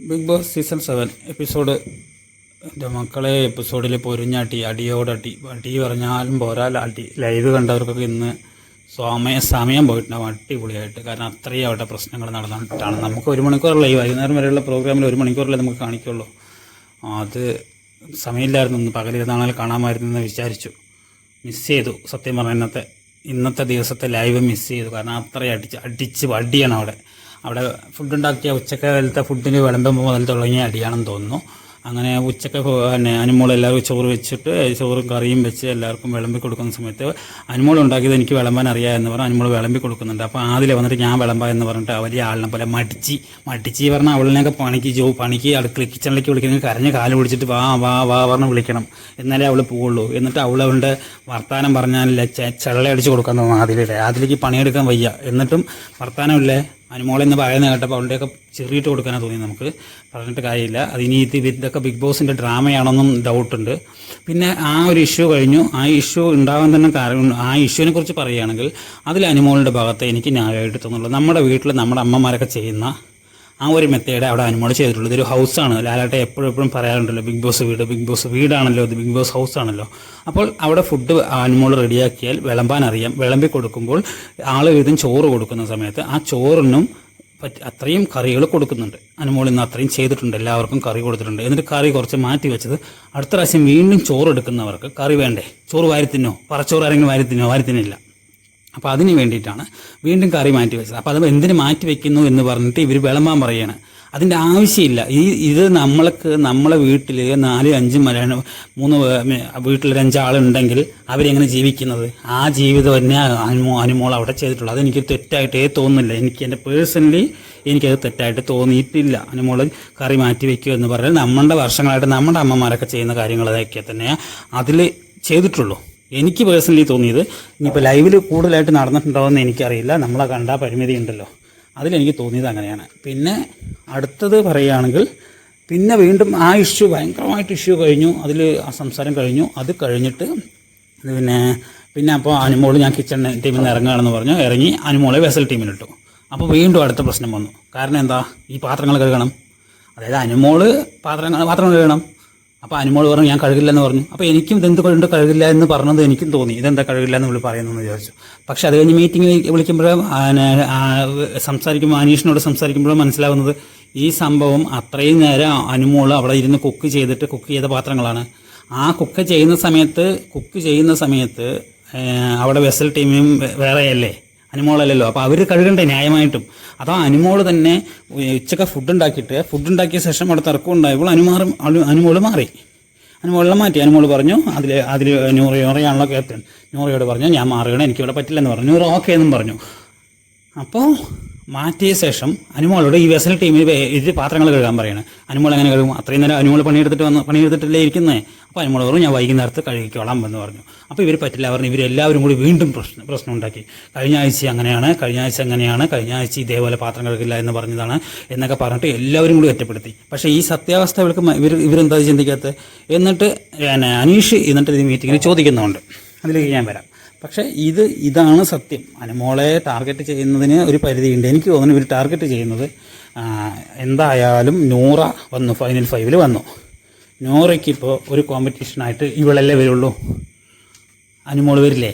Big Boss season seven episode എന്റെ മക്കളെ എപ്പിസോഡിൽ പൊരിഞ്ഞാട്ടി അടിയോടടി അടി പറഞ്ഞാലും പോരാ അടി ലൈവ് കണ്ടവർക്കൊക്കെ ഇന്ന് സമയ സമയം പോയിട്ടുണ്ടാവും അടിപൊളിയായിട്ട്. കാരണം അത്രയും അവിടെ പ്രശ്നങ്ങൾ നടന്നിട്ടാണ്. നമുക്ക് ഒരു മണിക്കൂർ ലൈവ് വൈകുന്നേരം വരെയുള്ള പ്രോഗ്രാമിൽ ഒരു മണിക്കൂറല്ലേ നമുക്ക് കാണിക്കുള്ളൂ. അത് സമയമില്ലായിരുന്നു. ഇന്ന് പകലിരുന്നാണെങ്കിൽ കാണാമായിരുന്നു എന്ന് വിചാരിച്ചു. മിസ് ചെയ്തു. സത്യം പറഞ്ഞ ഇന്നത്തെ ഇന്നത്തെ ദിവസത്തെ ലൈവ് മിസ് ചെയ്തു. കാരണം അത്രയും അടിച്ച് അടിച്ച് അടിയാണ് അവിടെ. അവിടെ ഫുഡ് ഉണ്ടാക്കിയ ഉച്ചക്കാലത്തെ ഫുഡിന് വിളമ്പുമ്പോൾ മുതൽ തുടങ്ങിയ അടിയാണെന്ന് തോന്നുന്നു. അങ്ങനെ ഉച്ചയ്ക്ക് പിന്നെ അനുമോൾ എല്ലാവർക്കും ചോറ് വെച്ചിട്ട് ചോറും കറിയും വെച്ച് എല്ലാവർക്കും വിളമ്പി കൊടുക്കുന്ന സമയത്ത് അനുമോൾ ഉണ്ടാക്കിയത് എനിക്ക് വിളമ്പാൻ അറിയാം എന്ന് പറഞ്ഞാൽ അനുമോൾ വിളമ്പി കൊടുക്കുന്നുണ്ട്. അപ്പോൾ ആദ്യം വന്നിട്ട് ഞാൻ വിളമ്പാ എന്ന് പറഞ്ഞിട്ട് വലിയ ആളിനെ പോലെ മടിച്ച് മടിച്ച് പറഞ്ഞാൽ അവളിനെയൊക്കെ പണിക്ക് ജോ പണിക്ക് അടുക്കള കിച്ചണിലേക്ക് വിളിക്കണമെങ്കിൽ കരഞ്ഞ് കാൽ പിടിച്ചിട്ട് വാ വാ വാ പറഞ്ഞ് വിളിക്കണം. എന്നാലേ അവൾ പോവുള്ളൂ. എന്നിട്ട് അവൾ അവളുടെ വർത്താനം പറഞ്ഞാലല്ലേ ചെള്ളയടിച്ച് കൊടുക്കാൻ തോന്നുന്നു ആദ്യം അതിലേക്ക് പണിയെടുക്കാൻ വയ്യ. എന്നിട്ടും വർത്താനമില്ലേ? അനുമോളെ ഇന്ന് പറയുന്നത് കേട്ടപ്പോൾ അവളുടെയൊക്കെ ചെറിയിട്ട് കൊടുക്കാനാണ് തോന്നി നമുക്ക്. പറഞ്ഞിട്ട് കാര്യമില്ല. അത് ഇനി ഇത് ഇതൊക്കെ ബിഗ് ബോസിന്റെ ഡ്രാമയാണെന്നും ഡൗട്ടുണ്ട്. പിന്നെ ആ ഒരു ഇഷ്യൂ കഴിഞ്ഞു. ആ ഇഷ്യൂ ഉണ്ടാകാൻ തന്നെ കാരണം ആ ഇഷ്യൂവിനെ കുറിച്ച് പറയുകയാണെങ്കിൽ അതിൽ അനുമോളിന്റെ ഭാഗത്ത് എനിക്ക് ന്യായമായിട്ട് തോന്നുള്ളൂ നമ്മുടെ വീട്ടിൽ നമ്മുടെ അമ്മമാരൊക്കെ ചെയ്യുന്ന ആ ഒരു മെത്തേഡ് അവിടെ അനുമോൾ ചെയ്തിട്ടുള്ളത്. ഹൗസ് ഹൗസാണ് ലാലാട്ടെ എപ്പോഴും എപ്പോഴും പറയാറുണ്ടല്ലോ ബിഗ് ബോസ് വീട് ബിഗ് ബോസ് വീടാണല്ലോ ഇത് ബിഗ് ബോസ് ഹൗസ് ആണല്ലോ. അപ്പോൾ അവിടെ ഫുഡ് അനുമോൾ റെഡിയാക്കിയാൽ വിളമ്പാൻ അറിയാം. വിളമ്പി കൊടുക്കുമ്പോൾ ആൾ വീതം ചോറ് കൊടുക്കുന്ന സമയത്ത് ആ ചോറിനും അത്രയും കറികൾ കൊടുക്കുന്നുണ്ട്. അനുമോൾ ഇന്ന് അത്രയും ചെയ്തിട്ടുണ്ട്. എല്ലാവർക്കും കറി കൊടുത്തിട്ടുണ്ട്. എന്നിട്ട് കറി കുറച്ച് മാറ്റി വെച്ചത് അടുത്ത പ്രാവശ്യം വീണ്ടും ചോറ് എടുക്കുന്നവർക്ക് കറി വേണ്ടേ? ചോറ് വാരി തിന്നോ പറച്ചോറ് ആരെങ്കിലും വാരി തിന്നോ വാരി വാരിത്തിന്നില്ല. അപ്പോൾ അതിന് വേണ്ടിയിട്ടാണ് വീണ്ടും കറി മാറ്റി വെച്ചത്. അപ്പോൾ അത് എന്തിന് മാറ്റി വെക്കുന്നു എന്ന് പറഞ്ഞിട്ട് ഇവർ വിളമ്പാൻ പറയുകയാണ് അതിന്റെ ആവശ്യമില്ല. ഈ ഇത് നമ്മൾക്ക് നമ്മളെ വീട്ടിൽ നാല് അഞ്ച് മലയാളം മൂന്ന് വീട്ടിൽ ഒരു അഞ്ചാളുണ്ടെങ്കിൽ അവരെങ്ങനെ ജീവിക്കുന്നത്? ആ ജീവിതം തന്നെ അനുമോ അനുമോൾ അവിടെ ചെയ്തിട്ടുള്ളത് അതെനിക്ക് തെറ്റായിട്ടേ തോന്നുന്നില്ല. എനിക്ക് എന്റെ പേഴ്സണലി എനിക്കത് തെറ്റായിട്ട് തോന്നിയിട്ടില്ല. അനുമോൾ കറി മാറ്റി വെക്കുക എന്ന് പറഞ്ഞാൽ നമ്മളുടെ വർഷങ്ങളായിട്ട് നമ്മുടെ അമ്മമാരൊക്കെ ചെയ്യുന്ന കാര്യങ്ങളൊക്കെ തന്നെ അതിൽ ചെയ്തിട്ടുള്ളൂ. എനിക്ക് പേഴ്സണലി തോന്നിയത് ഇനിയിപ്പോൾ ലൈവിൽ കൂടുതലായിട്ട് നടന്നിട്ടുണ്ടോയെന്ന് എനിക്കറിയില്ല. നമ്മളെ കണ്ട പരിമിതി ഉണ്ടല്ലോ അതിലെനിക്ക് തോന്നിയത് അങ്ങനെയാണ്. പിന്നെ അടുത്തത് പറയുകയാണെങ്കിൽ പിന്നെ വീണ്ടും ആ ഇഷ്യൂ ഭയങ്കരമായിട്ട് ഇഷ്യൂ കഴിഞ്ഞു. അതിൽ ആ സംസാരം കഴിഞ്ഞു. അത് കഴിഞ്ഞിട്ട് പിന്നെ പിന്നെ അപ്പോൾ അനുമോൾ ഞാൻ കിച്ചൺ ടീമിൽ നിന്ന് ഇറങ്ങുകയാണെന്ന് പറഞ്ഞു. ഇറങ്ങി അനുമോളെ വെസൽ ടീമിലിട്ടു അപ്പോൾ വീണ്ടും അടുത്ത പ്രശ്നം വന്നു. കാരണം എന്താ? ഈ പാത്രങ്ങൾ കഴുകണം. അതായത് അനുമോൾ പാത്രങ്ങൾ പാത്രങ്ങൾ കഴുകണം. അപ്പോൾ അനുമോൾ പറഞ്ഞു ഞാൻ കഴുകില്ല എന്ന് പറഞ്ഞു. അപ്പോൾ എനിക്കും ഇതെന്ത് കൊണ്ട് കഴുകില്ല എന്ന് പറഞ്ഞത് എനിക്കും തോന്നി. ഇതെന്താ കഴുകില്ല എന്ന് വിളി പറയുന്നു വിചാരിച്ചു. പക്ഷെ അത് കഴിഞ്ഞ് മീറ്റിംഗ് വിളിക്കുമ്പോൾ സംസാരിക്കുമ്പോൾ അനീഷിനോട് സംസാരിക്കുമ്പോഴും മനസ്സിലാവുന്നത് ഈ സംഭവം അത്രയും നേരം അനുമോൾ അവിടെ ഇരുന്ന് കുക്ക് ചെയ്തിട്ട് കുക്ക് ചെയ്ത പാത്രങ്ങളാണ്. ആ കുക്ക് ചെയ്യുന്ന സമയത്ത് കുക്ക് ചെയ്യുന്ന സമയത്ത് അവിടെ വെസൽ ടീമും വേറെയല്ലേ? അനുമോളല്ലല്ലോ. അപ്പോൾ അവർ കഴുകണ്ടേ ന്യായമായിട്ടും. അതോ അനുമോൾ തന്നെ ഉച്ചയ്ക്ക് ഫുഡ് ഉണ്ടാക്കിയിട്ട് ഫുഡ് ഉണ്ടാക്കിയ ശേഷം അവിടെ തർക്കം ഉണ്ടായപ്പോൾ അനുമാറും അനു- അനുമോൾ മാറി. അനുമോളെ മാറ്റി. അനുമോൾ പറഞ്ഞു അതിൽ അതിൽ നൂറ് നൂറയാണല്ലോ ക്യാപ്റ്റൻ നൂറയോട് പറഞ്ഞു ഞാൻ മാറുകയാണ് എനിക്കിവിടെ പറ്റില്ലെന്ന് പറഞ്ഞു. നൂറ് ഓക്കെ എന്നും പറഞ്ഞു. അപ്പോൾ മാറ്റിയ ശേഷം അനുമോളോട് ഈ വെസൽ ടീമിൽ എഴുതി പാത്രങ്ങൾ കഴുകാൻ പറയണം. അനുമോൾ എങ്ങനെ കഴുകും? അത്രയും നേരം അനുമോൾ പണിയെടുത്തിട്ട് വന്ന് പണിയെടുത്തിട്ടല്ലേ ഇരിക്കുന്നത് അപ്പോൾ അനുമോൾ പറഞ്ഞു ഞാൻ വൈകുന്നേരത്ത് കഴുകിക്കോളാം എന്ന് പറഞ്ഞു. അപ്പോൾ ഇവർ പറ്റില്ല പറഞ്ഞു. ഇവരെല്ലാവരും കൂടി വീണ്ടും പ്രശ്നം പ്രശ്നം ഉണ്ടാക്കി. കഴിഞ്ഞ ആഴ്ച അങ്ങനെയാണ് കഴിഞ്ഞ ആഴ്ച അങ്ങനെയാണ് കഴിഞ്ഞ ആഴ്ച ഇതേപോലെ പാത്രം കഴുകില്ല എന്ന് പറഞ്ഞതാണ് എന്നൊക്കെ പറഞ്ഞിട്ട് എല്ലാവരും കൂടി ഒറ്റപ്പെടുത്തി. പക്ഷേ ഈ സത്യാവസ്ഥ ഇവർക്ക് ഇവർ ഇവരെന്താ ചിന്തിക്കാത്തത്? എന്നിട്ട് അനീഷ് എന്നിട്ട് ഈ മീറ്റിങ്ങിൽ ചോദിക്കുന്നുണ്ട്. അതിലേക്ക് ഞാൻ വരാം. പക്ഷേ ഇത് ഇതാണ് സത്യം. അനുമോളെ ടാർഗറ്റ് ചെയ്യുന്നതിന് ഒരു പരിധിയുണ്ട്. എനിക്ക് തോന്നുന്നു ഇവർ ടാർഗറ്റ് ചെയ്യുന്നത് എന്തായാലും നൂറ വന്നു ഫൈനൽ ഫൈവിൽ വന്നു. നൂറയ്ക്ക് ഇപ്പോൾ ഒരു കോമ്പറ്റീഷനായിട്ട് ഇവളല്ലേ വരുള്ളൂ? അനുമോൾ വരില്ലേ?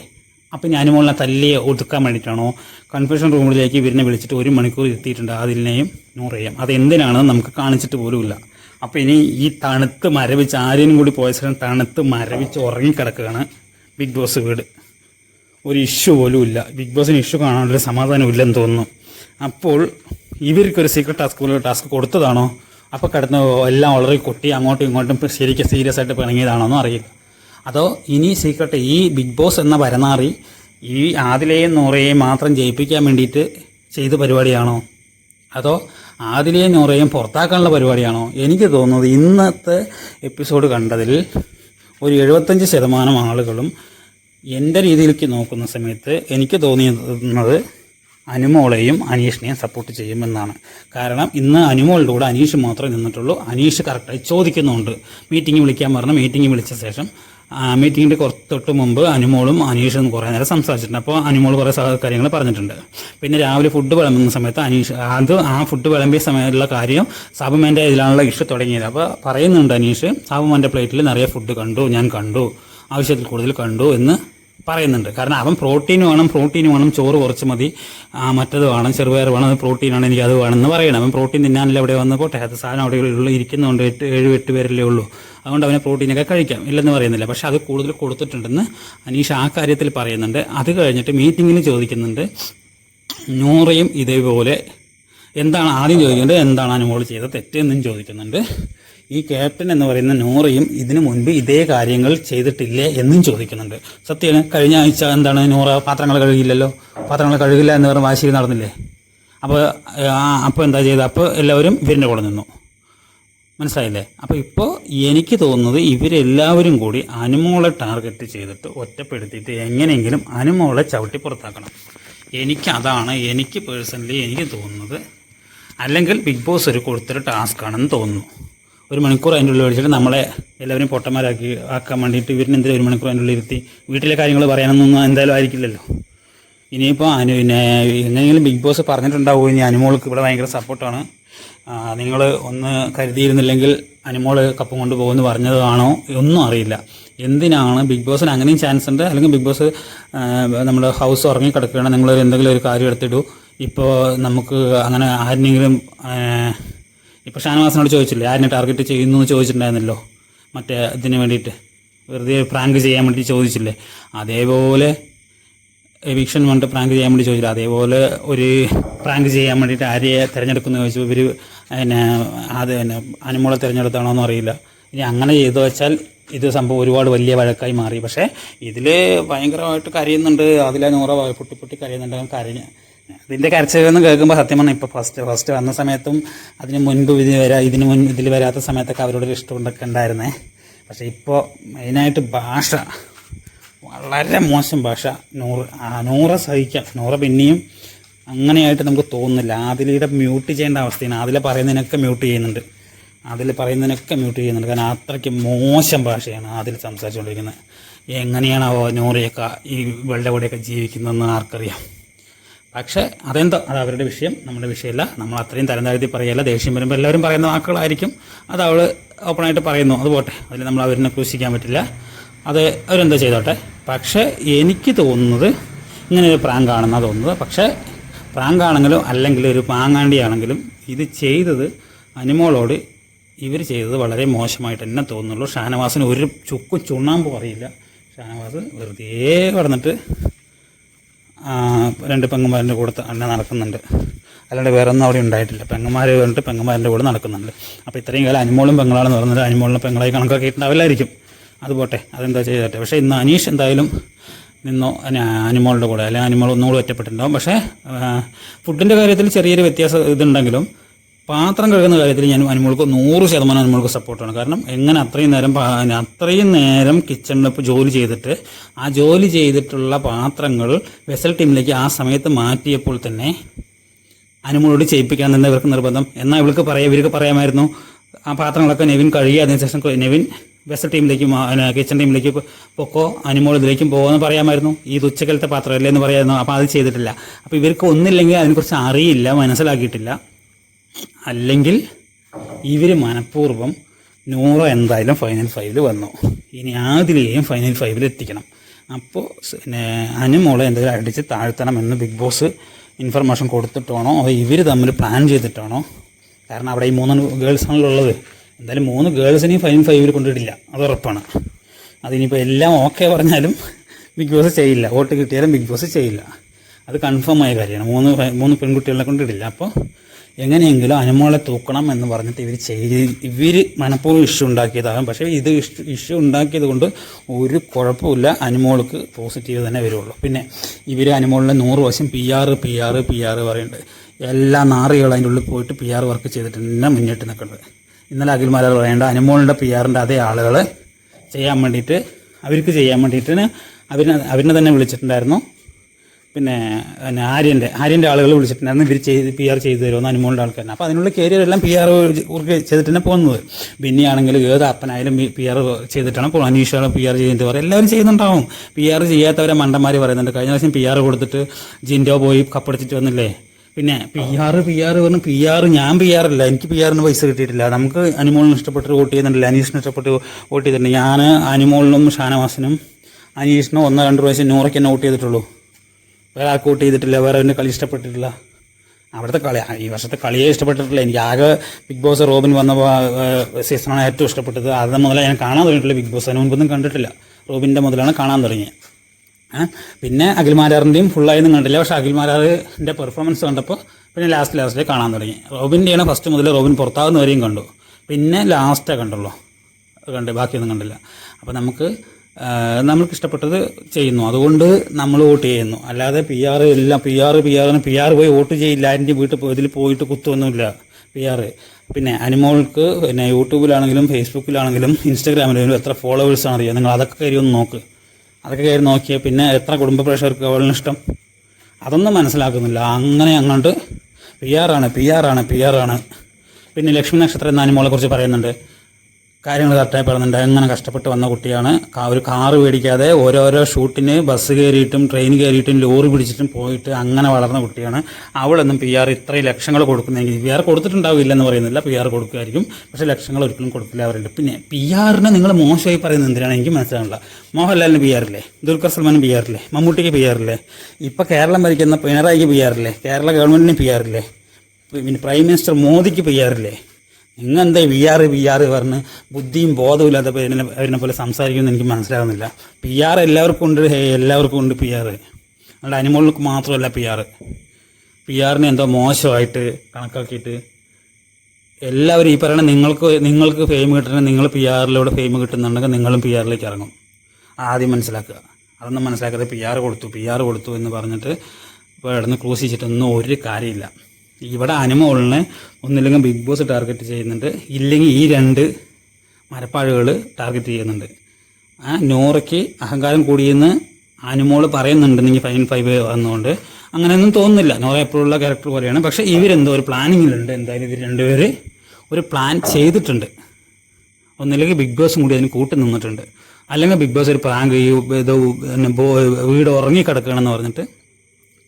അപ്പം ഞാൻ അനുമോളിനെ തല്ലിയെ ഒതുക്കാൻ വേണ്ടിയിട്ടാണോ? കൺഫ്യൂഷൻ റൂമിലേക്ക് ഇവരിനെ വിളിച്ചിട്ട് ഒരു മണിക്കൂർ എത്തിയിട്ടുണ്ട് അതിനെയും നൂറയും അത് എന്തിനാണെന്ന് നമുക്ക് കാണിച്ചിട്ട് പോലുമില്ല. അപ്പോൾ ഇനി ഈ തണുത്ത് മരവിച്ച് ആരെയും കൂടി പോയ സ്ഥലം തണുത്ത് മരവിച്ച് ഉറങ്ങിക്കിടക്കുകയാണ് ബിഗ് ബോസ് വീട്. ഒരു ഇഷ്യൂ പോലും ഇല്ല. ബിഗ് ബോസിന് ഇഷ്യൂ കാണാനുള്ളൊരു സമാധാനം ഇല്ലെന്ന് തോന്നുന്നു. അപ്പോൾ ഇവർക്കൊരു സീക്രട്ട് ടാസ്ക് പോലെ ടാസ്ക് കൊടുത്തതാണോ? അപ്പോൾ കിടന്ന് എല്ലാം വളരെ കൊട്ടി അങ്ങോട്ടും ഇങ്ങോട്ടും ശരിക്കും സീരിയസ് ആയിട്ട് പിണങ്ങിയതാണോന്നും അറിയില്ല. അതോ ഇനി സീക്രട്ട് ഈ ബിഗ് ബോസ് എന്ന പരനാറി ഈ ആദിലെയും നൂറയെയും മാത്രം ജയിപ്പിക്കാൻ വേണ്ടിയിട്ട് ചെയ്ത പരിപാടിയാണോ? അതോ ആദിലെയും നൂറയും പുറത്താക്കാനുള്ള പരിപാടിയാണോ? എനിക്ക് തോന്നുന്നത് ഇന്നത്തെ എപ്പിസോഡ് കണ്ടതിൽ ഒരു എഴുപത്തഞ്ച് ശതമാനം ആളുകളും എന്റെ രീതിയിലേക്ക് നോക്കുന്ന സമയത്ത് എനിക്ക് തോന്നിയത് അനുമോളെയും അനീഷിനെയും സപ്പോർട്ട് ചെയ്യുമെന്നാണ്. കാരണം ഇന്ന് അനുമോളുടെ കൂടെ അനീഷ് മാത്രമേ നിന്നിട്ടുള്ളൂ. അനീഷ് കറക്റ്റായി ചോദിക്കുന്നുണ്ട്. മീറ്റിംഗ് വിളിക്കാൻ പറഞ്ഞു. മീറ്റിംഗ് വിളിച്ച ശേഷം മീറ്റിങ്ങിന്റെ കുറച്ച് തൊട്ട് മുമ്പ് അനുമോളും അനീഷും കുറേ നേരം സംസാരിച്ചിട്ടുണ്ട്. അപ്പോൾ അനുമോൾ കുറേ കാര്യങ്ങൾ പറഞ്ഞിട്ടുണ്ട്. പിന്നെ രാവിലെ ഫുഡ് വിളമ്പുന്ന സമയത്ത് അനീഷ് അത് ആ ഫുഡ് വിളമ്പിയ സമയത്തുള്ള കാര്യം സാബുമാന്റെ ഇതിലാണുള്ള ഇഷ്യൂ തുടങ്ങിയത്. അപ്പോൾ പറയുന്നുണ്ട് അനീഷ് സാബുമാന്റെ പ്ലേറ്റിൽ നിറയെ ഫുഡ് കണ്ടു ഞാൻ കണ്ടു ആവശ്യത്തിൽ കൂടുതൽ കണ്ടു എന്ന് പറയുന്നുണ്ട്. കാരണം അവൻ പ്രോട്ടീൻ വേണം പ്രോട്ടീൻ വേണം ചോറ് കുറച്ച് മതി. മറ്റത് വേണം ചെറുപയർ വേണം അത് പ്രോട്ടീനാണ് എനിക്ക് അത് വേണം എന്ന് പറയണം. അവൻ പ്രോട്ടീൻ തിന്നാനല്ല അവിടെ വന്ന് പോട്ടെ? അത് സാധനം അവിടെ ഉള്ള ഇരിക്കുന്നുണ്ട് എട്ട് ഏഴ് എട്ട് പേരല്ലേ ഉള്ളൂ. അതുകൊണ്ട് അവനെ പ്രോട്ടീനൊക്കെ കഴിക്കാം. ഇല്ലെന്ന് പറയുന്നില്ല. പക്ഷെ അത് കൂടുതൽ കൊടുത്തിട്ടുണ്ടെന്ന് അനീഷ് ആ കാര്യത്തിൽ പറയുന്നുണ്ട്. അത് കഴിഞ്ഞിട്ട് മീറ്റിങ്ങിന് ചോദിക്കുന്നുണ്ട്. നൂറയും ഇതേപോലെ എന്താണ് ആദ്യം ചോദിക്കുന്നുണ്ട് എന്താണ് അനുമോൾ ചെയ്ത തെറ്റെന്നും ചോദിക്കുന്നുണ്ട്. ഈ ക്യാപ്റ്റൻ എന്ന് പറയുന്ന നൂറയും ഇതിനു മുൻപ് ഇതേ കാര്യങ്ങൾ ചെയ്തിട്ടില്ലേ എന്നും ചോദിക്കുന്നുണ്ട്. സത്യമാണ് കഴിഞ്ഞ ആഴ്ച എന്താണ് നൂറ പാത്രങ്ങൾ കഴുകില്ലല്ലോ പാത്രങ്ങൾ കഴുകില്ല എന്ന് പറഞ്ഞ വാശിയിൽ നടന്നില്ലേ? അപ്പോൾ അപ്പോൾ എന്താ ചെയ്തത്? അപ്പോൾ എല്ലാവരും ഇവരിന്റെ കൂടെ നിന്നു. മനസ്സിലായില്ലേ? അപ്പോൾ ഇപ്പോൾ എനിക്ക് തോന്നുന്നത് ഇവരെല്ലാവരും കൂടി അനുമോളെ ടാർഗറ്റ് ചെയ്തിട്ട് ഒറ്റപ്പെടുത്തിയിട്ട് എങ്ങനെയെങ്കിലും അനുമോളെ ചവിട്ടി പുറത്താക്കണം. എനിക്ക് അതാണ് എനിക്ക് പേഴ്സണലി എനിക്ക് തോന്നുന്നത്. അല്ലെങ്കിൽ ബിഗ് ബോസ് ഒരു കൊടുത്തൊരു ടാസ്ക് ആണെന്ന് തോന്നുന്നു. ഒരു മണിക്കൂർ അതിന്റെ ഉള്ളിൽ വിളിച്ചിട്ട് നമ്മളെ എല്ലാവരും പൊട്ടന്മാരാക്കി ആക്കാൻ വേണ്ടിയിട്ട് ഇവരിന് എന്തെങ്കിലും ഒരു മണിക്കൂർ അതിന്റെ ഉള്ളിൽ ഇരുത്തി വീട്ടിലെ കാര്യങ്ങൾ പറയാനൊന്നും എന്തായാലും ആയിരിക്കില്ലല്ലോ. ഇനിയിപ്പോൾ അനു പിന്നെ എങ്ങനെയെങ്കിലും ബിഗ് ബോസ് പറഞ്ഞിട്ടുണ്ടാവും ഇനി അനുമോൾക്ക് ഇവിടെ ഭയങ്കര സപ്പോർട്ടാണ്. നിങ്ങൾ ഒന്ന് കരുതിയിരുന്നില്ലെങ്കിൽ അനുമോൾ കപ്പും കൊണ്ട് പോകുമെന്ന് പറഞ്ഞതാണോ? ഒന്നും അറിയില്ല. എന്തിനാണ്? ബിഗ് ബോസിന് അങ്ങനെയും ചാൻസ് ഉണ്ട്? അല്ലെങ്കിൽ ബിഗ് ബോസ് നമ്മൾ ഹൗസ് ഉറങ്ങി കിടക്കുകയാണ്. നിങ്ങൾ എന്തെങ്കിലും ഒരു കാര്യം എടുത്തിടൂ. ഇപ്പോൾ നമുക്ക് അങ്ങനെ ആരെങ്കിലും ഇപ്പോൾ ഷാനവാസിനോട് ചോദിച്ചില്ലേ ആരിനെ ടാർഗറ്റ് ചെയ്യുന്നു? എന്ന് ചോദിച്ചിട്ടുണ്ടായിരുന്നല്ലോ. മറ്റേ ഇതിന് വേണ്ടിയിട്ട് വെറുതെ പ്രാങ്ക് ചെയ്യാൻ വേണ്ടി ചോദിച്ചില്ലേ. അതേപോലെ എവിക്ഷൻ വേണ്ടിട്ട് പ്രാങ്ക് ചെയ്യാൻ വേണ്ടി ചോദിച്ചില്ല. അതേപോലെ ഒരു പ്രാങ്ക് ചെയ്യാൻ വേണ്ടിയിട്ട് ആരെയെ തിരഞ്ഞെടുക്കുന്നു ചോദിച്ചു ഇവർ പിന്നെ അത് പിന്നെ അനുമോളെ തിരഞ്ഞെടുത്താണോ എന്ന് അറിയില്ല. ഇനി അങ്ങനെ ചെയ്തു വെച്ചാൽ ഇത് സംഭവം ഒരുപാട് വലിയ വഴക്കായി മാറി. പക്ഷേ ഇതിൽ ഭയങ്കരമായിട്ട് കരയുന്നുണ്ട്. അതിലെ നൂറ പൊട്ടി പൊട്ടി കരയുന്നുണ്ട്. കരഞ്ഞ് ഇതിന്റെ കരച്ചിലൊന്നും കേൾക്കുമ്പോൾ സത്യം പറഞ്ഞാൽ ഇപ്പോൾ ഫസ്റ്റ് ഫസ്റ്റ് വന്ന സമയത്തും അതിന് മുൻപ് ഇതിന് വരാ ഇതിന് മുൻപ് ഇതിൽ വരാത്ത സമയത്തൊക്കെ അവരോടൊരു ഇഷ്ടമുണ്ടൊക്കെ ഉണ്ടായിരുന്നേ. പക്ഷേ ഇപ്പോൾ മെയിനായിട്ട് ഭാഷ വളരെ മോശം ഭാഷ. നൂറ് നൂറ് സഹിക്കാം. നൂറ് പിന്നെയും അങ്ങനെയായിട്ട് നമുക്ക് തോന്നുന്നില്ല. ആദിലയുടെ മ്യൂട്ട് ചെയ്യേണ്ട അവസ്ഥയാണ്. ആദില പറയുന്നതിനൊക്കെ മ്യൂട്ട് ചെയ്യുന്നുണ്ട്. അതിൽ പറയുന്നതിനൊക്കെ മ്യൂട്ട് ചെയ്യുന്നുണ്ട്. കാരണം അത്രയ്ക്ക് മോശം ഭാഷയാണ് അതിൽ സംസാരിച്ചുകൊണ്ടിരിക്കുന്നത്. എങ്ങനെയാണ് നൂറയൊക്കെ ഈ വെള്ളം കൂടെയൊക്കെ ജീവിക്കുന്നതെന്ന് ആർക്കറിയാം. പക്ഷേ അതെന്തോ? അത് അവരുടെ വിഷയം നമ്മുടെ വിഷയമല്ല. നമ്മൾ അത്രയും തരം താഴ്ത്തി പറയല്ല. ദേഷ്യം വരുമ്പോൾ എല്ലാവരും പറയുന്ന വാക്കുകളായിരിക്കും. അത് അവൾ ഓപ്പണായിട്ട് പറയുന്നു. അത് പോട്ടെ. അതിൽ നമ്മൾ അവരിനെ ക്രൂശിക്കാൻ പറ്റില്ല. അത് അവരെന്തോ ചെയ്തോട്ടെ? പക്ഷേ എനിക്ക് തോന്നുന്നത് ഇങ്ങനെ ഒരു പ്രാങ്ക് ആണെന്നാണ് തോന്നുന്നത്. പക്ഷേ പ്രാങ്ക് ആണെങ്കിലും അല്ലെങ്കിൽ ഒരു പാങ്ങാണ്ടിയാണെങ്കിലും ഇത് ചെയ്തത് അനിമോളോട് ഇവർ ചെയ്തത് വളരെ മോശമായിട്ട് തന്നെ തോന്നുന്നുള്ളൂ. ഷാനവാസിന് ഒരു ചുക്കും ചുണ്ണാമ്പ് അറിയില്ല ഷാനവാസ് വെറുതെ കിടന്നിട്ട് രണ്ട് പെങ്ങന്മാരുടെ കൂടെ തന്നെ നടക്കുന്നുണ്ട്. അല്ലാണ്ട് വേറെ ഒന്നും അവിടെ ഉണ്ടായിട്ടില്ല. പെങ്ങന്മാർ വന്നിട്ട് പെങ്ങന്മാരുടെ കൂടെ നടക്കുന്നുണ്ട്. അപ്പോൾ ഇത്രയും കാലം അനുമോളും പെങ്ങളാണെന്ന് പറഞ്ഞാൽ അനുമോളിനെ പെങ്ങളായി കണക്കാക്കിയിട്ടുണ്ടാവില്ലായിരിക്കും. അത് പോട്ടെ അതെന്താ ചെയ്തോട്ടെ. പക്ഷേ ഇന്ന് അനീഷ് എന്തായാലും നിന്നോ അനിമോളുടെ കൂടെ അല്ലെങ്കിൽ അനിമോൾ ഒന്നുകൂടി ഒറ്റപ്പെട്ടിട്ടുണ്ടാവും. പക്ഷേ ഫുഡിന്റെ കാര്യത്തിൽ ചെറിയൊരു വ്യത്യാസം ഇതുണ്ടെങ്കിലും പാത്രം കഴുകുന്ന കാര്യത്തിൽ ഞാൻ അനുമോൾക്ക് നൂറ് ശതമാനം അനുമോൾക്ക് സപ്പോർട്ടാണ്. കാരണം എങ്ങനെ അത്രയും നേരം അത്രയും നേരം കിച്ചണിൽ ഇപ്പോൾ ജോലി ചെയ്തിട്ട് ആ ജോലി ചെയ്തിട്ടുള്ള പാത്രങ്ങൾ വെസൽ ടീമിലേക്ക് ആ സമയത്ത് മാറ്റിയപ്പോൾ തന്നെ അനുമോളോട് ചെയ്യിപ്പിക്കാൻ തന്നെ ഇവർക്ക് നിർബന്ധം. എന്നാൽ ഇവർക്ക് പറയാം ഇവർക്ക് പറയാമായിരുന്നു. ആ പാത്രങ്ങളൊക്കെ നെവിൻ കഴുകി അതിനുശേഷം നെവിൻ വെസൽ ടീമിലേക്ക് കിച്ചൺ ടീമിലേക്ക് പൊക്കോ അനുമോൾ ഇതിലേക്കും പോകുമെന്ന് പറയാമായിരുന്നു. ഈ ഉച്ചക്കലത്തെ പാത്രമല്ലേ എന്ന് പറയാമായിരുന്നു. അപ്പോൾ അത് ചെയ്തിട്ടില്ല. അപ്പോൾ ഇവർക്ക് ഒന്നില്ലെങ്കിൽ അതിനെക്കുറിച്ച് അറിയില്ല മനസ്സിലാക്കിയിട്ടില്ല. അല്ലെങ്കിൽ ഇവർ മനഃപൂർവം നൂറ് എന്തായാലും ഫൈനൽ ഫൈവിൽ വന്നു. ഇനി ആദിലെയും ഫൈനൽ ഫൈവിൽ എത്തിക്കണം. അപ്പോൾ പിന്നെ അനുമോളെ എന്തെങ്കിലും അടിച്ച് താഴ്ത്തണം എന്ന് ബിഗ് ബോസ് ഇൻഫർമേഷൻ കൊടുത്തിട്ടാണോ? അതോ ഇവർ തമ്മിൽ പ്ലാൻ ചെയ്തിട്ടാണോ? കാരണം അവിടെ ഈ മൂന്ന് ഗേൾസാണല്ലോ ഉള്ളത്. എന്തായാലും മൂന്ന് ഗേൾസിനെയും ഫൈനൽ ഫൈവിൽ കൊണ്ടിടില്ല അത് ഉറപ്പാണ്. അതിനിപ്പോൾ എല്ലാം ഓക്കെ പറഞ്ഞാലും ബിഗ് ബോസ് ചെയ്യില്ല. വോട്ട് കിട്ടിയാലും ബിഗ് ബോസ് ചെയ്യില്ല. അത് കൺഫേം ആയ കാര്യമാണ്. മൂന്ന് മൂന്ന് പെൺകുട്ടികളെ കൊണ്ടിടില്ല അപ്പോൾ എങ്ങനെയെങ്കിലും അനുമോളെ തൂക്കണം എന്ന് പറഞ്ഞിട്ട് ഇവർ ചെയ്ത് ഇവർ മനഃപൂർവം ഇഷ്യൂ ഉണ്ടാക്കിയതാകും പക്ഷേ ഇത് ഇഷ്യൂ ഉണ്ടാക്കിയത് കൊണ്ട് ഒരു കുഴപ്പമില്ല അനുമോൾക്ക് പോസിറ്റീവ് തന്നെ വരുള്ളൂ. പിന്നെ ഇവർ അനുമോളിനെ നൂറ് വശം P R P R P R പറയുന്നുണ്ട് എല്ലാ നാറികളും അതിന്റെ ഉള്ളിൽ പോയിട്ട് പി ആർ വർക്ക് ചെയ്തിട്ട് തന്നെ മുന്നിട്ട് നിൽക്കുന്നുണ്ട് ഇന്നലെ അഖിൽമാരാർ പറയേണ്ട അനുമോളിന്റെ പി ആറിന്റെ അതേ ആളുകൾ ചെയ്യാൻ വേണ്ടിയിട്ട് അവർക്ക് ചെയ്യാൻ വേണ്ടിയിട്ട് അവരിനെ അവരിനെ തന്നെ വിളിച്ചിട്ടുണ്ടായിരുന്നു. പിന്നെ പിന്നെ ആര്യന്റെ ആര്യന്റെ ആളുകൾ വിളിച്ചിട്ടുണ്ടായിരുന്നു. ഇവർ ചെയ്ത് പി ആർ ചെയ്തു തരുമെന്ന് അനുമോളുടെ ആൾക്കാരാണ്. അപ്പോൾ അതിനുള്ള കരിയർ എല്ലാം പി ആർ ചെയ്തിട്ട് തന്നെ പോകുന്നത്. ബിന്നിയാണെങ്കിലും ഏത് അപ്പനായാലും പി ആർ ചെയ്തിട്ടാണ് പോകുന്നത്. അനീഷാണ് പി ആർ ചെയ്യുന്നത്. പറയും. എല്ലാവരും ചെയ്യുന്നുണ്ടാവും. പി ആർ ചെയ്യാത്തവരെ മണ്ടന്മാർ പറയുന്നുണ്ട്. കഴിഞ്ഞ പ്രാവശ്യം പി ആർ കൊടുത്തിട്ട് ജിൻഡോ പോയി കപ്പടിച്ചിട്ട് വന്നില്ലേ? പിന്നെ പി ആർ പി ആർ പറഞ്ഞു പി ആർ ഞാൻ പി ആർ അല്ല. എനിക്ക് പി ആറിന് പൈസ കിട്ടിയിട്ടില്ല. നമുക്ക് അനുമോളിന് ഇഷ്ടപ്പെട്ട് വോട്ട് ചെയ്യുന്നുണ്ടല്ലോ? അനീഷിന് ഇഷ്ടപ്പെട്ട് വോട്ട് ചെയ്തിട്ടുണ്ട്. ഞാൻ അനുമോളിനും ഷാനവാസിനും അനീഷിനും ഒന്നോ രണ്ടു പ്രാവശ്യം നൂറയ്ക്ക് തന്നെ വോട്ട് ചെയ്തിട്ടുള്ളൂ. വേറെ ആൾക്ക് ചെയ്തിട്ടില്ല വേറെ അവന്റെ കളി ഇഷ്ടപ്പെട്ടിട്ടില്ല. അവിടുത്തെ കളി ഈ വർഷത്തെ കളിയെ ഇഷ്ടപ്പെട്ടിട്ടില്ല. എനിക്ക് ആകെ ബിഗ് ബോസ് റോബിൻ വന്ന സീസണാണ് ഏറ്റവും ഇഷ്ടപ്പെട്ടത്. അത് മുതലേ ഞാൻ കാണാൻ തുടങ്ങിയിട്ടില്ല ബിഗ് ബോസ് അതിന് മുൻപൊന്നും കണ്ടിട്ടില്ല. റോബിന്റെ മുതലാണ് കാണാൻ തുടങ്ങിയത്? പിന്നെ അഖിൽമാരാറിന്റെയും ഫുള്ളായൊന്നും കണ്ടില്ല. പക്ഷേ അഖിൽമാരാറിന്റെ പെർഫോമൻസ് കണ്ടപ്പോൾ പിന്നെ ലാസ്റ്റ് ലാസ്റ്റിൽ കാണാൻ തുടങ്ങി. റോബിന്റെയാണ് ഫസ്റ്റ് മുതൽ റോബിൻ പുറത്താകുന്നവരെയും കണ്ടു. പിന്നെ ലാസ്റ്റേ കണ്ടുള്ളൂ. കണ്ട് ബാക്കിയൊന്നും കണ്ടില്ല. അപ്പോൾ നമുക്ക് നമ്മൾക്ക് ഇഷ്ടപ്പെട്ടത് ചെയ്യുന്നു. അതുകൊണ്ട് നമ്മൾ വോട്ട് ചെയ്യുന്നു. അല്ലാതെ പി ആർ എല്ലാം പി ആർ പി ആറിന് പി ആർ പോയി വോട്ട് ചെയ്യില്ല. ആരുടെ വീട്ടിൽ ഇതിൽ പോയിട്ട് കുത്തൊന്നുമില്ല പി ആർ പിന്നെ അനിമോൾക്ക് പിന്നെ യൂട്യൂബിലാണെങ്കിലും ഫേസ്ബുക്കിലാണെങ്കിലും ഇൻസ്റ്റാഗ്രാമിലാണെങ്കിലും എത്ര ഫോളോവേഴ്സ് ആണ് അറിയാം. നിങ്ങൾ അതൊക്കെ കയറി ഒന്ന് നോക്ക്. അതൊക്കെ കയറി നോക്കിയാൽ പിന്നെ എത്ര കുടുംബ പ്രേക്ഷകർക്ക് അവളിന് ഇഷ്ടം? അതൊന്നും മനസ്സിലാക്കുന്നില്ല. അങ്ങനെ അങ്ങോട്ട് പി ആറാണ് പി ആറാണ് പി ആറാണ് പിന്നെ ലക്ഷ്മി നക്ഷത്രം എന്ന അനിമോളെ കുറിച്ച് പറയുന്നുണ്ട്. കാര്യങ്ങൾ കറക്റ്റായി പറയുന്നുണ്ട് അങ്ങനെ കഷ്ടപ്പെട്ട് വന്ന കുട്ടിയാണ് ഒരു കാറ് മേടിക്കാതെ ഓരോരോ ഷൂട്ടിന് ബസ് കയറിയിട്ടും ട്രെയിൻ കയറിയിട്ടും ലോറി പിടിച്ചിട്ടും പോയിട്ട് അങ്ങനെ വളർന്ന കുട്ടിയാണ് അവളൊന്നും പി ആർ ഇത്രയും ലക്ഷങ്ങൾ കൊടുക്കുന്നെങ്കിൽ പി ആർ കൊടുത്തിട്ടുണ്ടാവില്ല എന്ന് പറയുന്നില്ല പി ആർ കൊടുക്കുമായിരിക്കും പക്ഷേ ലക്ഷങ്ങൾ ഒരിക്കലും കൊടുക്കില്ല അവരുണ്ട് പിന്നെ പി ആറിനെ നിങ്ങൾ മോശമായി പറയുന്നത് എന്തിനാണ് എനിക്ക് മനസ്സിലാവില്ല മോഹൻലാലിന് പി ആറില്ലേ ദുൽഖർ സൽമാന് പി ആറില്ലേ മമ്മൂട്ടിക്ക് പി ആറില്ലേ ഇപ്പം കേരളം ഭരിക്കുന്ന പിണറായിക്ക് പി ആറില്ലേ കേരള ഗവൺമെന്റിന് പി ആറില്ലേ പിന്നെ പ്രൈം മിനിസ്റ്റർ മോദിക്ക് പി ആറില്ലേ നിങ്ങൾ എന്താ വി ആർ വി ആർ പറഞ്ഞ് ബുദ്ധിയും ബോധവും ഇല്ലാത്ത അവരിനെ പോലെ സംസാരിക്കുമെന്ന് എനിക്ക് മനസ്സിലാകുന്നില്ല പി ആർ എല്ലാവർക്കും ഉണ്ട് എല്ലാവർക്കും ഉണ്ട് പി ആർ നമ്മുടെ അനിമോൾക്ക് മാത്രമല്ല പി ആർ പി ആറിനെ എന്തോ മോശമായിട്ട് കണക്കാക്കിയിട്ട് എല്ലാവരും ഈ പറയണ നിങ്ങൾക്ക് നിങ്ങൾക്ക് ഫെയിം കിട്ടണമെങ്കിൽ നിങ്ങൾ പി ആറിലൂടെ ഫെയിം കിട്ടുന്നുണ്ടെങ്കിൽ നിങ്ങളും പി ആറിലേക്ക് ഇറങ്ങും. ആദ്യം മനസ്സിലാക്കുക. അതൊന്നും മനസ്സിലാക്കാതെ പി ആർ കൊടുത്തു പി ആർ കൊടുത്തു എന്ന് പറഞ്ഞിട്ട് ഇപ്പോൾ ഇടന്ന് ക്രൂസ് ചെയ്തിട്ടൊന്നും ഒരു കാര്യമില്ല. ഇവിടെ അനുമോളിനെ ഒന്നില്ലെങ്കിൽ ബിഗ് ബോസ് ടാർഗറ്റ് ചെയ്യുന്നുണ്ട്. ഇല്ലെങ്കിൽ ഈ രണ്ട് മരപ്പാഴുകൾ ടാർഗറ്റ് ചെയ്യുന്നുണ്ട്. ആ നോറയ്ക്ക് അഹങ്കാരം കൂടിയെന്ന് അനുമോൾ പറയുന്നുണ്ട്. നിങ്ങൾ ഫൈൻ ഫൈവ് വന്നുകൊണ്ട് അങ്ങനെയൊന്നും തോന്നുന്നില്ല. നോറ എപ്പോഴുള്ള ക്യാരക്ടർ പോലെയാണ്. പക്ഷേ ഇവരെന്തോ ഒരു പ്ലാനിങ്ങിലുണ്ട് എന്തായാലും ഇവർ രണ്ടുപേര് ഒരു പ്ലാൻ ചെയ്തിട്ടുണ്ട്. ഒന്നില്ലെങ്കിൽ ബിഗ് ബോസും കൂടി അതിന് കൂട്ടി നിന്നിട്ടുണ്ട്. അല്ലെങ്കിൽ ബിഗ് ബോസ് ഒരു പ്രാങ്ക് ഈ വീട് ഉറങ്ങി കിടക്കുകയാണെന്ന് പറഞ്ഞിട്ട്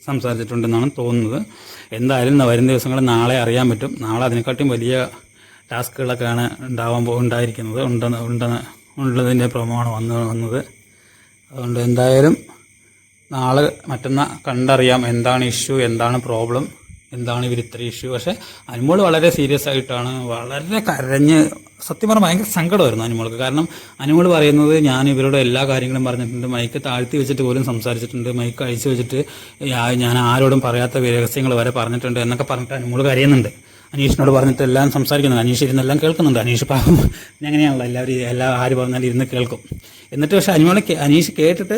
സംസാരിച്ചിട്ടുണ്ടെന്നാണ് തോന്നുന്നത്. എന്തായാലും വരും ദിവസങ്ങൾ നാളെ അറിയാൻ പറ്റും. നാളെ അതിനെക്കാട്ടും വലിയ ടാസ്കുകളൊക്കെയാണ് ഉണ്ടാവാൻ ഉണ്ടായിരിക്കുന്നത്. ഉണ്ടെന്ന് ഉണ്ടെന്ന് ഉള്ളതിന്റെ പ്രമാണം വന്ന് വന്നത്. അതുകൊണ്ട് എന്തായാലും നാളെ മറ്റന്നാൾ കണ്ടറിയാം. എന്താണ് ഇഷ്യൂ എന്താണ് പ്രോബ്ലം. എന്താണ് ഇവർ ഇത്ര ഇഷ്യൂ പക്ഷേ അനുമോൾ വളരെ സീരിയസ് ആയിട്ടാണ് വളരെ കരഞ്ഞ് സത്യം പറഞ്ഞാൽ ഭയങ്കര സങ്കടമായിരുന്നു അനുമോൾക്ക്. കാരണം അനുമോൾ പറയുന്നത് ഞാൻ ഇവരോട് എല്ലാ കാര്യങ്ങളും പറഞ്ഞിട്ടുണ്ട്. മൈക്ക് താഴ്ത്തി വെച്ചിട്ട് പോലും സംസാരിച്ചിട്ടുണ്ട്. മൈക്ക് അഴിച്ചു വെച്ചിട്ട് ഞാൻ ആരോടും പറയാത്ത രഹസ്യങ്ങൾ വരെ പറഞ്ഞിട്ടുണ്ട് എന്നൊക്കെ പറഞ്ഞിട്ട് അനുമോൾ കരയുന്നുണ്ട്. അനീഷിനോട് പറഞ്ഞിട്ട് എല്ലാം സംസാരിക്കുന്നുണ്ട്. അനീഷ് ഇരുന്നെല്ലാം കേൾക്കുന്നുണ്ട്. അനീഷ് പാവം. അങ്ങനെയാണല്ലോ എല്ലാവരും എല്ലാ ആര് പറഞ്ഞാലും ഇരുന്ന് കേൾക്കും. എന്നിട്ട് പക്ഷേ അനുമോളെ അനീഷ് കേട്ടിട്ട്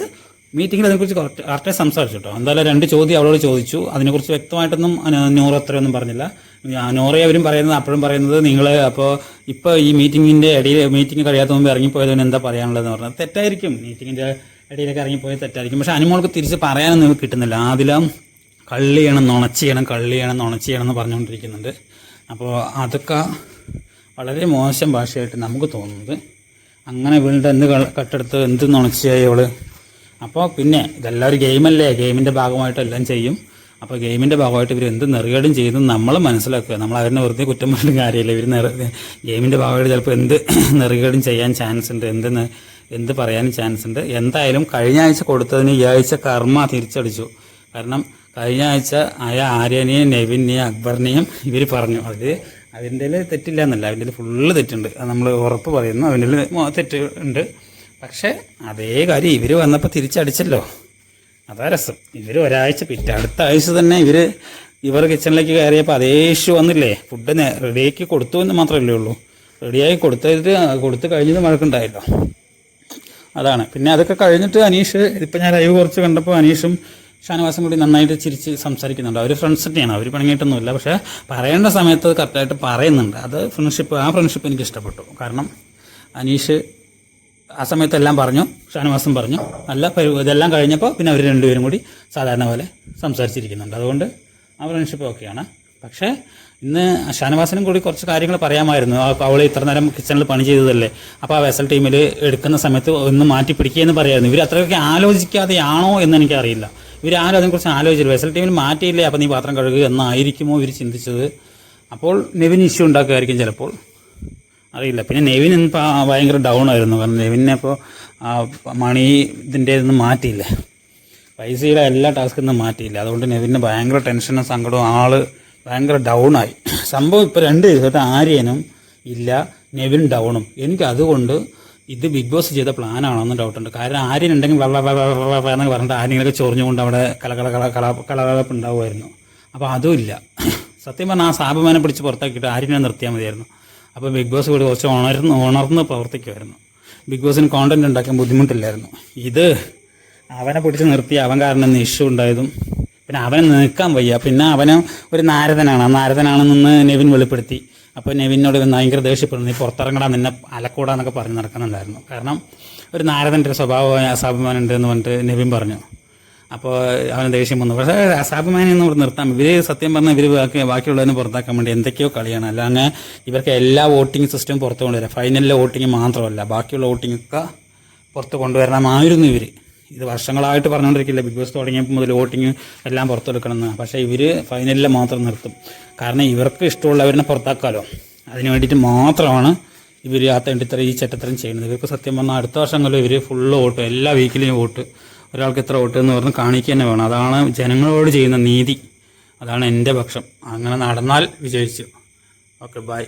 മീറ്റിങ്ങിൽ അതിനെക്കുറിച്ച് കറക്റ്റ് കറക്റ്റായി സംസാരിച്ചു കേട്ടോ. എന്തായാലും രണ്ട് ചോദ്യം അവളോട് ചോദിച്ചു. അതിനെക്കുറിച്ച് വ്യക്തമായിട്ടൊന്നും നോറ അത്രയൊന്നും പറഞ്ഞില്ല. നോറെ അവരും പറയുന്നത് അപ്പോഴും പറയുന്നത് നിങ്ങൾ അപ്പോൾ ഇപ്പോൾ ഈ മീറ്റിങ്ങിന്റെ ഇടയിൽ മീറ്റിംഗ് കഴിയാത്ത മുമ്പ് ഇറങ്ങിപ്പോയതിന് എന്താ പറയാനുള്ളതെന്ന് പറഞ്ഞത്. തെറ്റായിരിക്കും. മീറ്റിങ്ങിന്റെ ഇടയിലേക്ക് ഇറങ്ങിപ്പോയത് തെറ്റായിരിക്കും. പക്ഷേ അനുമോൾക്ക് തിരിച്ച് പറയാനൊന്നും കിട്ടുന്നില്ല. ആദിലും കള്ളി ചെയ്യണം നുണച്ച് ചെയ്യണം കള്ളി ചെയ്യണം നുണച്ച് ചെയ്യണം എന്ന് പറഞ്ഞുകൊണ്ടിരിക്കുന്നുണ്ട്. അപ്പോൾ അതൊക്കെ വളരെ മോശം ഭാഷയായിട്ട് നമുക്ക് തോന്നുന്നത്. അങ്ങനെ വീണ്ടും എന്ത് കട്ടെടുത്ത് എന്ത് നുണച്ചായി അവൾ അപ്പോൾ പിന്നെ ഇതെല്ലാം ഒരു ഗെയിമല്ലേ? ഗെയിമിന്റെ ഭാഗമായിട്ട് എല്ലാം ചെയ്യും. അപ്പോൾ ഗെയിമിന്റെ ഭാഗമായിട്ട് ഇവർ എന്ത് നെറുകേടും ചെയ്യുന്നു നമ്മൾ മനസ്സിലാക്കുക. നമ്മൾ അവരെ വെറുതെ കുറ്റം പറഞ്ഞിട്ട് കാര്യമില്ല. ഇവർ നെറു ഗെയിമിന്റെ ഭാഗമായിട്ട് ചിലപ്പോൾ എന്ത് നെറുകേടും ചെയ്യാൻ ചാൻസ് ഉണ്ട് എന്ത് എന്ത് പറയാനും ചാൻസ് ഉണ്ട്. എന്തായാലും കഴിഞ്ഞ ആഴ്ച കൊടുത്തതിന് ഈ ആഴ്ച കർമ്മ തിരിച്ചടിച്ചു. കാരണം കഴിഞ്ഞ ആഴ്ച ആയ ആര്യനെയും നെവിനെയും അക്ബറിനെയും ഇവർ പറഞ്ഞു. അത് അതിന്റെ തെറ്റില്ല എന്നല്ല. അതിന്റെ ഫുള്ള് തെറ്റുണ്ട്. അത് നമ്മൾ ഉറപ്പ് പറയുന്നു. അതിന്റെ തെറ്റ് ഉണ്ട്. പക്ഷേ അതേ കാര്യം ഇവർ വന്നപ്പോൾ തിരിച്ചടിച്ചല്ലോ. അതാ രസം. ഇവർ ഒരാഴ്ച പിറ്റ അടുത്ത ആഴ്ച തന്നെ ഇവർ ഇവർ കിച്ചണിലേക്ക് കയറിയപ്പോൾ അതേ ഇഷ്യൂ വന്നില്ലേ. ഫുഡ് റെഡിയാക്കി കൊടുത്തു എന്ന് മാത്രമല്ലേ ഉള്ളൂ. റെഡിയായി കൊടുത്തിട്ട് കൊടുത്തു കഴിഞ്ഞത് മഴക്കുണ്ടായല്ലോ അതാണ്. പിന്നെ അതൊക്കെ കഴിഞ്ഞിട്ട് അനീഷ് ഇപ്പം ഞാൻ ലൈവ് കുറച്ച് കണ്ടപ്പോൾ അനീഷും ഷാനവാസും കൂടി നന്നായിട്ട് ചിരിച്ച് സംസാരിക്കുന്നുണ്ട്. അവർ ഫ്രണ്ട്സ് തന്നെയാണ്. അവർ പണിങ്ങിയിട്ടൊന്നുമില്ല പക്ഷേ പറയേണ്ട സമയത്ത് കറക്റ്റായിട്ട് പറയുന്നുണ്ട്. അത് ഫ്രണ്ട്ഷിപ്പ് ആ ഫ്രണ്ട്ഷിപ്പ് എനിക്ക് ഇഷ്ടപ്പെട്ടു. കാരണം അനീഷ് ആ സമയത്തെല്ലാം പറഞ്ഞു ഷാനവാസം പറഞ്ഞു. നല്ല ഇതെല്ലാം കഴിഞ്ഞപ്പോൾ പിന്നെ അവർ രണ്ടുപേരും കൂടി സാധാരണ പോലെ സംസാരിച്ചിരിക്കുന്നുണ്ട്. അതുകൊണ്ട് ആ ഫ്രണ്ട്ഷിപ്പ് ഓക്കെയാണ് പക്ഷേ ഇന്ന് ഷാനവാസിനും കൂടി കുറച്ച് കാര്യങ്ങൾ പറയാമായിരുന്നു. അവൾ ഇത്ര നേരം കിച്ചണിൽ പണി ചെയ്തതല്ലേ? അപ്പോൾ ആ വെസൽ ടീമിൽ എടുക്കുന്ന സമയത്ത് ഒന്ന് മാറ്റി പിടിക്കുകയെന്ന് പറയായിരുന്നു. ഇവർ അത്രയൊക്കെ ആലോചിക്കാതെയാണോ എന്ന് എനിക്കറിയില്ല. ഇവർ ആരും അതിനെക്കുറിച്ച് ആലോചിച്ചില്ല. വെസൽ ടീമിൽ മാറ്റിയില്ലേ? അപ്പോൾ നീ പാത്രം കഴുകുക എന്നായിരിക്കുമോ ഇവർ ചിന്തിച്ചത്? അപ്പോൾ നെവിൻ ഇഷ്യൂ ഉണ്ടാക്കുമായിരിക്കും ചിലപ്പോൾ. അറിയില്ല. പിന്നെ നെവിൻ ഇപ്പോൾ ഭയങ്കര ഡൗൺ ആയിരുന്നു. കാരണം നെവിനെ ഇപ്പോൾ മണി ഇതിന്റെ ഒന്നും മാറ്റിയില്ലേ. പൈസയുടെ എല്ലാ ടാസ്കിൽ നിന്നും മാറ്റിയില്ല. അതുകൊണ്ട് നെവിന് ഭയങ്കര ടെൻഷനും സങ്കടവും. ആൾ ഭയങ്കര ഡൗണായി സംഭവം ഇപ്പോൾ രണ്ട് ദിവസമായിട്ട് ആര്യനും ഇല്ല നെവിൻ ഡൗണും എനിക്ക് അതുകൊണ്ട് ഇത് ബിഗ് ബോസ് ചെയ്ത പ്ലാനാണോന്ന് ഡൗട്ടുണ്ട് കാരണം ആര്യൻ ഉണ്ടെങ്കിൽ വെള്ള എന്നൊക്കെ പറഞ്ഞിട്ട് ആര്യങ്ങളൊക്കെ ചൊറിഞ്ഞുകൊണ്ട് അവിടെ കലകള കല കല ഉണ്ടാവുമായിരുന്നു അപ്പോൾ അതുമില്ല സത്യം പറഞ്ഞാൽ ആ സാബുമാനെ പിടിച്ച് പുറത്താക്കിയിട്ട് ആര്യനെ നിർത്തിയാൽ മതിയായിരുന്നു. അപ്പോൾ ബിഗ് ബോസ് കൂടി കുറച്ച് ഉണർന്ന് ഉണർന്ന് പ്രവർത്തിക്കുമായിരുന്നു ബിഗ് ബോസിന് കോണ്ടന്റ് ഉണ്ടാക്കാൻ ബുദ്ധിമുട്ടില്ലായിരുന്നു. ഇത് അവനെ പിടിച്ച് നിർത്തി അവൻ കാരണം ഇഷ്യൂ ഉണ്ടായതും പിന്നെ അവനെ നിൽക്കാൻ വയ്യ. പിന്നെ അവന് ഒരു നാരദനാണ്. ആ നാരദനാണെന്ന് നെവിൻ വെളിപ്പെടുത്തി. അപ്പോൾ നെവിനോട് ഭയങ്കര ദേഷ്യപ്പെടുന്നു. നീ പുറത്തിറങ്ങടാ നിന്നെ അലക്കൂടാന്നൊക്കെ പറഞ്ഞ് നടക്കുന്നുണ്ടായിരുന്നു. കാരണം ഒരു നാരദന്റെ ഒരു സ്വഭാവം അസാഭിമാനുണ്ട് എന്ന് പറഞ്ഞിട്ട് നെവിൻ പറഞ്ഞു. അപ്പോൾ അവന് ദേഷ്യം വന്നു. പക്ഷേ അസാഭിമാനി ഒന്നും ഇവിടെ നിർത്താം ഇവർ സത്യം പറഞ്ഞാൽ ഇവർ ബാക്കി പുറത്താക്കാൻ വേണ്ടി എന്തൊക്കെയോ കളിയാണ്. അല്ലാതെ ഇവർക്ക് എല്ലാ വോട്ടിംഗ് സിസ്റ്റവും പുറത്ത് കൊണ്ടുവരാം. ഫൈനലിലെ വോട്ടിംഗ് മാത്രമല്ല ബാക്കിയുള്ള വോട്ടിംഗ് ഒക്കെ പുറത്ത് കൊണ്ടുവരണമായിരുന്നു ഇവർ ഇത് വർഷങ്ങളായിട്ട് പറഞ്ഞുകൊണ്ടിരിക്കില്ല. ബിഗ് ബോസ് തുടങ്ങിയപ്പോൾ മുതൽ വോട്ടിംഗ് എല്ലാം പുറത്തെടുക്കണമെന്ന് പക്ഷേ ഇവർ ഫൈനലിൽ മാത്രം നിർത്തും. കാരണം ഇവർക്ക് ഇഷ്ടമുള്ളവരെ പുറത്താക്കാലോ. അതിന് വേണ്ടിയിട്ട് മാത്രമാണ് ഇവർ ആ തെണ്ടിത്തര ഈ ചട്ടത്തരം ചെയ്യുന്നത്. ഇവർക്ക് സത്യം പറഞ്ഞാൽ അടുത്ത വർഷങ്ങളിൽ ഇവർ ഫുള്ള് വോട്ട് എല്ലാ വീക്കിലെയും വോട്ട് ഒരാൾക്ക് എത്ര വോട്ട് എന്ന് പറഞ്ഞ് കാണിക്കുക തന്നെ വേണം. അതാണ് ജനങ്ങളോട് ചെയ്യുന്ന നീതി. അതാണ് എന്റെ പക്ഷം. അങ്ങനെ നടന്നാൽ വിജയിച്ചു. Okay bye.